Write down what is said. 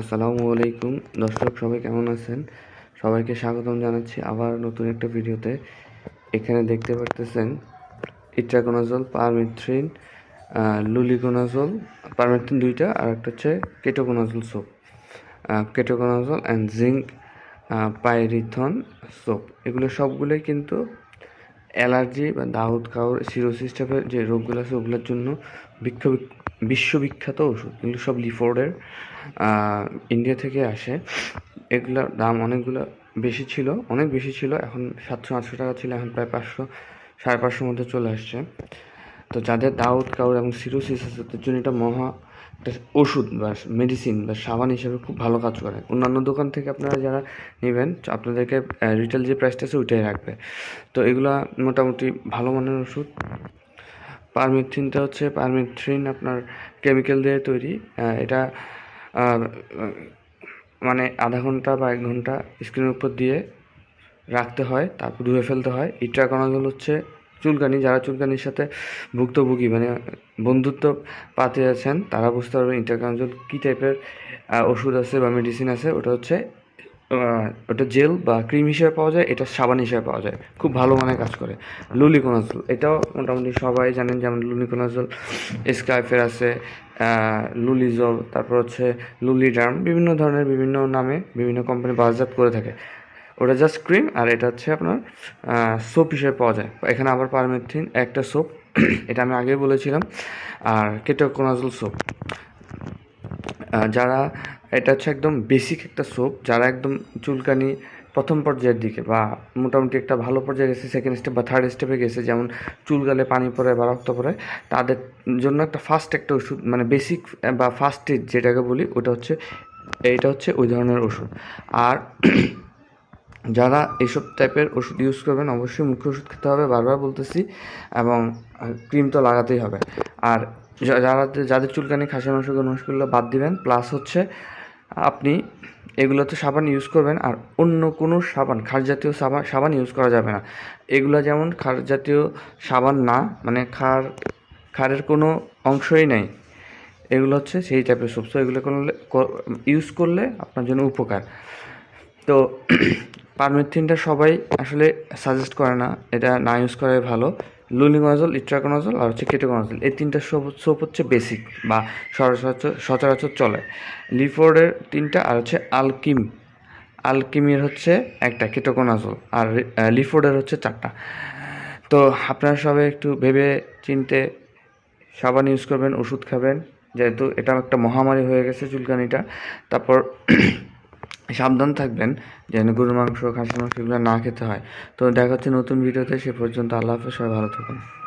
আসসালামু আলাইকুম। দর্শক, সবাই কেমন আছেন? সবাইকে স্বাগতম জানাচ্ছি আবার নতুন একটা ভিডিওতে। এখানে দেখতে পারতেছেন ইট্রাকোনাজল পারমিথ্রিন লুলিকোনাজল পারমিথ্রিন দুইটা, আর একটা হচ্ছে ketoconazole soap. Ketoconazole and zinc pyrithione soap. এগুলো সবগুলোই কিন্তু অ্যালার্জি বা দাউদ কাউর সিরোসিস টাইপের যে রোগগুলো আছে, ওগুলোর জন্য বিখ্য বিশ্ববিখ্যাত ওষুধ, এগুলো সব লিফোর্ডের ইন্ডিয়া থেকে আসে। এগুলোর দাম অনেকগুলো বেশি ছিল, অনেক বেশি ছিল, এখন সাতশো, আটশো টাকা ছিল, এখন প্রায় পাঁচশো, সাড়ে পাঁচশোর মধ্যে চলে আসছে। তো যাদের দাউদ, কাউর এবং সিরোসিস আছে, তাদের জন্য এটা মহা একটা ওষুধ বা মেডিসিন বা সাবান হিসেবে খুব ভালো কাজ করে। অন্যান্য দোকান থেকে আপনারা যারা নেবেন, আপনাদেরকে রিটেল যে প্রাইসটা আছে, ওইটাই রাখবে। তো এগুলা মোটামুটি ভালো মানের ওষুধ। পারমিথ্রিনটা হচ্ছে পারমিথ্রিন আপনার কেমিক্যাল দিয়ে তৈরি। এটা মানে আধা ঘণ্টা বা এক ঘণ্টা স্ক্রিনের উপর দিয়ে রাখতে হয়, তারপর ধুয়ে ফেলতে হয়। ইট্রাকোনাজল হচ্ছে চুলকানি, যারা চুলকানির সাথে ভুক্তভোগী মানে বন্ধুত্ব পাতে আছেন, তারা বুঝতে পারবেন ইট্রাকোনাজল কী টাইপের ওষুধ আছে বা মেডিসিন আছে। ওটা হচ্ছে ওটা জেল বা ক্রিম হিসেবে পাওয়া যায়, এটা সাবান হিসেবে পাওয়া যায়। খুব ভালো মানে কাজ করে। লুলিকোনাজল, এটাও মোটামুটি সবাই জানেন যেমন লুলিকোনাজল, স্কাইফের আছে লুলিজল, তারপর হচ্ছে লুলিডার্ম, বিভিন্ন ধরনের বিভিন্ন নামে বিভিন্ন কোম্পানি বাজারজাত করে থাকে। ওটা জাস্ট ক্রিম আর এটা হচ্ছে আপনার সোপ হিসেবে পাওয়া যায়। এখানে আবার পারমেথিন একটা সোপ এটা আমি আগেই বলেছিলাম, আর কেটোকোনাজল সোপ যারা, এটা হচ্ছে একদম বেসিক একটা সোপ যারা একদম চুলকানি প্রথম পর্যায়ের দিকে বা মোটামুটি একটা ভালো পর্যায়ে গেছে সেকেন্ড স্টেপ বা থার্ড স্টেপে গেছে, যেমন চুল গালে পানি পড়ে বা রক্ত পড়ে, তাদের জন্য একটা ফার্স্ট একটা ওষুধ মানে বেসিক বা ফার্স্ট এড যেটাকে বলি, ওটা হচ্ছে, এইটা হচ্ছে ওই ধরনের ওষুধ। আর যারা এইসব টাইপের ওষুধ ইউজ করবেন, অবশ্যই মুখ্য ওষুধ খেতে হবে, বারবার বলতেছি, এবং ক্রিম তো লাগাতেই হবে। আর যারা যাদের চুলকানি, খাসি, মাংস মাংসগুলো বাদ দিবেন প্লাস হচ্ছে আপনি এগুলোতে সাবান ইউজ করবেন, আর অন্য কোনো সাবান খার জাতীয় সাবান সাবান ইউজ করা যাবে না। এগুলো যেমন খার জাতীয় সাবান না মানে খার, খারের কোনো অংশই নেই। এগুলো হচ্ছে সেই টাইপের সোপ এগুলো করলে ইউজ করলে আপনার জন্য উপকার। তো পারমেথিনটা সবাই আসলে সাজেস্ট করে না। এটা না ইউজ করাই ভালো। লুলিকোনাজল ইট্রাকোনাজল আর হচ্ছে কেটোকোনাজল এই তিনটা সোপ হচ্ছে বেসিক বা সচরাচর চলে। লিফোর্ডের তিনটা আর হচ্ছে আলকিম। আলকিমির হচ্ছে একটা কেটোকোনাজল আর লিফোর্ডের হচ্ছে চারটা। তো আপনারা সবাই একটু ভেবে চিনতে সাবান ইউজ করবেন, ওষুধ খাবেন। যেহেতু এটা একটা মহামারী হয়ে গেছে চুলকানিটা। তারপর সাবধান থাকবেন যেন গরুর মাংস খাসি মাংস এগুলো না খেতে হয়। তো দেখা হচ্ছে নতুন ভিডিওতে, সে পর্যন্ত আল্লাহ হাফেজ, সবাই ভালো থাকুন।